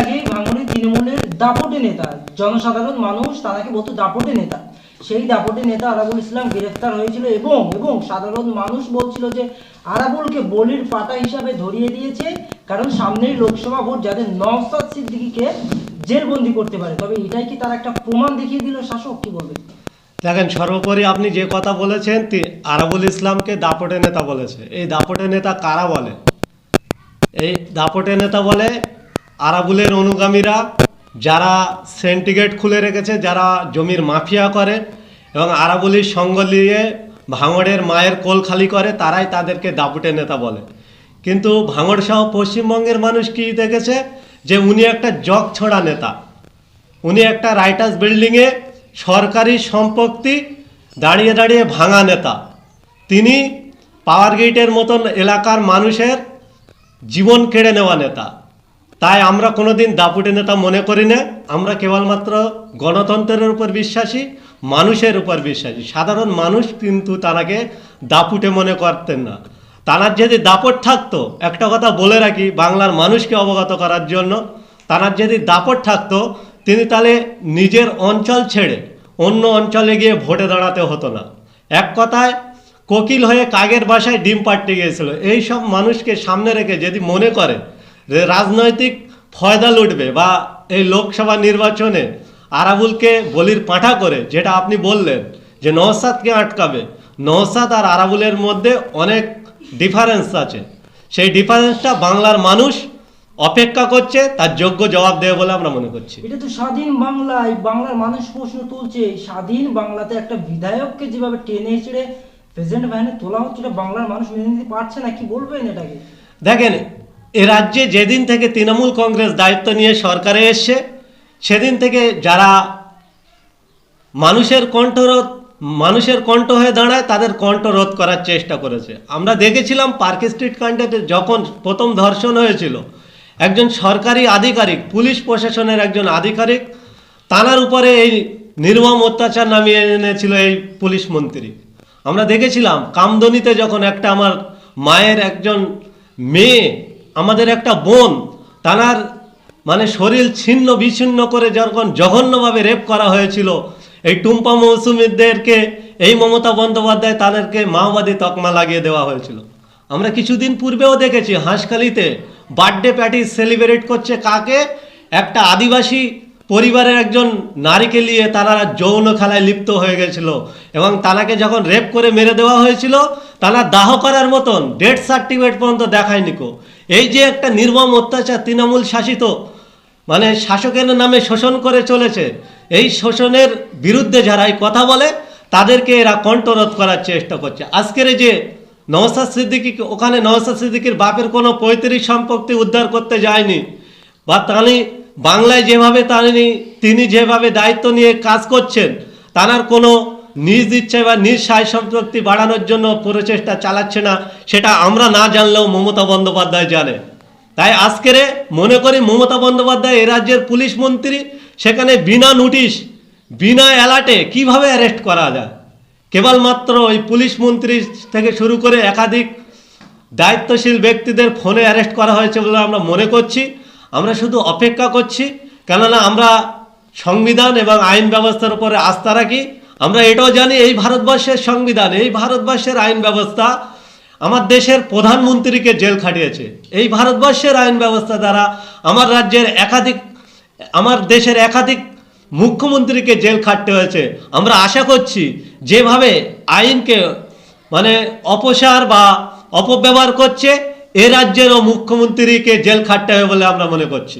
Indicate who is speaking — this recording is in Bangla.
Speaker 1: আগে ভাঙড়ে তৃণমূলের দাপটে নেতা, জনসাধারণ মানুষ তারাকে বলতো দাপটে নেতা? সেই দাপটে নেতা আরাবুল ইসলাম গ্রেফতার হয়েছিল এবং এবং সাধারণ মানুষ বলছিল যে আরাবুলকে বলির পাতা হিসাবে ধরিয়ে দিয়েছে, কারণ সামনেই লোকসভা ভোট, যাদের নওসাদ সিদ্দিকিকে জেলবন্দি করতে পারে। তবে এটাই কি তার একটা প্রমাণ দেখিয়ে দিল শাসক? কি বলবে?
Speaker 2: দেখেন, সর্বোপরি আপনি যে কথা বলেছেন আরাবুল ইসলামকে দাপটে নেতা বলেছে। এই দাপটে নেতা কারা বলে? এই দাপটে নেতা বলে আরাবুলের অনুগামীরা যারা সেন্টিগেট খুলে রেখেছে, যারা জমির মাফিয়া করে এবং আরাবুলির সঙ্গ নিয়ে ভাঙড়ের মায়ের কোল খালি করে, তারাই তাদেরকে দাপুটে নেতা বলে। কিন্তু ভাঙড় সহ পশ্চিমবঙ্গের মানুষ কি দেখেছে? যে উনি একটা জগ ছড়া নেতা। উনি একটা রাইটার্স বিল্ডিংয়ে সরকারি সম্পত্তি দাঁড়িয়ে দাঁড়িয়ে ভাঙা নেতা। তিনি পাওয়ার গেটের মতন এলাকার মানুষের জীবন কেড়ে নেওয়া নেতা। তাই আমরা কোনোদিন দাপুটে নেতা মনে করি না। আমরা কেবলমাত্র গণতন্ত্রের উপর বিশ্বাসী, মানুষের উপর বিশ্বাসী। সাধারণ মানুষ কিন্তু তারাকে দাপুটে মনে করতেন না। তানার যদি দাপট থাকতো, একটা কথা বলে রাখি, বাংলার মানুষকে অবগত করার জন্য তানার যদি দাপট থাকতো, তিনি তাহলে নিজের অঞ্চল ছেড়ে অন্য অঞ্চলে গিয়ে ভোটে দাঁড়াতে হতো না। এক কথায়, কোকিল হয়ে কাগের বাসায় ডিম পাড়তে গিয়েছিল। এই সব মানুষকে সামনে রেখে যদি মনে করে রাজনৈতিক ফয়দা লুটবে বা এই লোকসভা নির্বাচনে আরাবুলকে বলির পাঁঠা করে যেটা আপনি বললেন যে নওসাদকে আটকাবে। নওসাদ আর আরাবুলের মধ্যে অনেক ডিফারেন্স আছে। সেই ডিফারেন্সটা বাংলার মানুষ অপেক্ষা করছে তার যোগ্য জবাব দেবে বলে আমরা মনে করছি।
Speaker 1: এটা তো স্বাধীন বাংলায় বাংলার মানুষ প্রশ্ন তুলছে স্বাধীন বাংলাতে একটা বিধায়ককে যেভাবে টেনে ছেড়ে প্রেসিডেন্ট ভ্যানে তোলা হচ্ছে এটা বাংলার মানুষ মেনে নিতে পারছে না কি বলবেন এটাকে?
Speaker 2: দেখেন এ রাজ্যে যেদিন থেকে তৃণমূল কংগ্রেস দায়িত্ব নিয়ে সরকারে এসছে, সেদিন থেকে যারা মানুষের কণ্ঠরোধ মানুষের কণ্ঠ হয়ে দাঁড়ায়, তাদের কণ্ঠ রোধ করার চেষ্টা করেছে। আমরা দেখেছিলাম পার্ক স্ট্রিট কাণ্ডে যখন প্রথম ধর্ষণ হয়েছিল, একজন সরকারি আধিকারিক, পুলিশ প্রশাসনের একজন আধিকারিক, তানার উপরে এই নির্মম অত্যাচার নামিয়ে এনেছিল এই পুলিশ মন্ত্রী। আমরা দেখেছিলাম, কামদনিতে যখন একটা আমার মায়ের একজন মেয়ে আমাদের একটা বোন তানার মানে শরীর ছিন্ন বিচ্ছিন্ন করে যখন জঘন্যভাবে রেপ করা হয়েছিল, এই টুম্পা মৌসুমীদেরকে, এই মমতা বন্দ্যোপাধ্যায় তাদেরকে মাওবাদী তকমা লাগিয়ে দেওয়া হয়েছিল। আমরা কিছুদিন পূর্বেও দেখেছি হাঁসখালিতে বার্থডে প্যাটি সেলিব্রেট করছে কাকে? একটা আদিবাসী পরিবারের একজন নারীকে নিয়ে তারা যৌন খেলায় লিপ্ত হয়ে গেছিল এবং তানাকে যখন রেপ করে মেরে দেওয়া হয়েছিল তারা দাহ করার মতন ডেথ সার্টিফিকেট পর্যন্ত দেখায়নি কো। এই যে একটা নির্মম অত্যাচার তৃণমূল শাসিত মানে শাসকের নামে শোষণ করে চলেছে, এই শোষণের বিরুদ্ধে যারা এই কথা বলে, তাদেরকে এরা কণ্ঠরোধ করার চেষ্টা করছে। আজকের যে নওসাদ সিদ্দিকি, ওখানে নওসাদ সিদ্দিকির বাপের কোনো পৈতৃক সম্পত্তি উদ্ধার করতে যায়নি, বা তানি বাংলায় যেভাবে তানি তিনি যেভাবে দায়িত্ব নিয়ে কাজ করছেন, তার কোনো নিজ ইচ্ছে বা নিজ সায় সম্পত্তি বাড়ানোর জন্য প্রচেষ্টা চালাচ্ছে না, সেটা আমরা না জানলেও মমতা বন্দ্যোপাধ্যায় জানে। তাই আজকের মনে করি মমতা বন্দ্যোপাধ্যায় এ রাজ্যের পুলিশ মন্ত্রী, সেখানে বিনা নোটিশ, বিনা অ্যালার্টে কীভাবে অ্যারেস্ট করা যায়? কেবলমাত্র ওই পুলিশ মন্ত্রী থেকে শুরু করে একাধিক দায়িত্বশীল ব্যক্তিদের ফোনে অ্যারেস্ট করা হয়েছে বলে আমরা মনে করছি। আমরা শুধু অপেক্ষা করছি, কেননা আমরা সংবিধান এবং আইন ব্যবস্থার উপরে আস্থা রাখি। আমরা এটাও জানি, এই ভারতবর্ষের সংবিধান, এই ভারতবর্ষের আইন ব্যবস্থা আমার দেশের প্রধানমন্ত্রীকে জেল খাটিয়েছে। এই ভারতবর্ষের আইন ব্যবস্থা দ্বারা আমার রাজ্যের একাধিক, আমার দেশের একাধিক মুখ্যমন্ত্রীকে জেল খাটতে হয়েছে। আমরা আশা করছি, যেভাবে আইনকে মানে অপসার বা অপব্যবহার করছে এ রাজ্যেরও মুখ্যমন্ত্রীকে জেল খাটতে হবে বলে আমরা মনে করছি।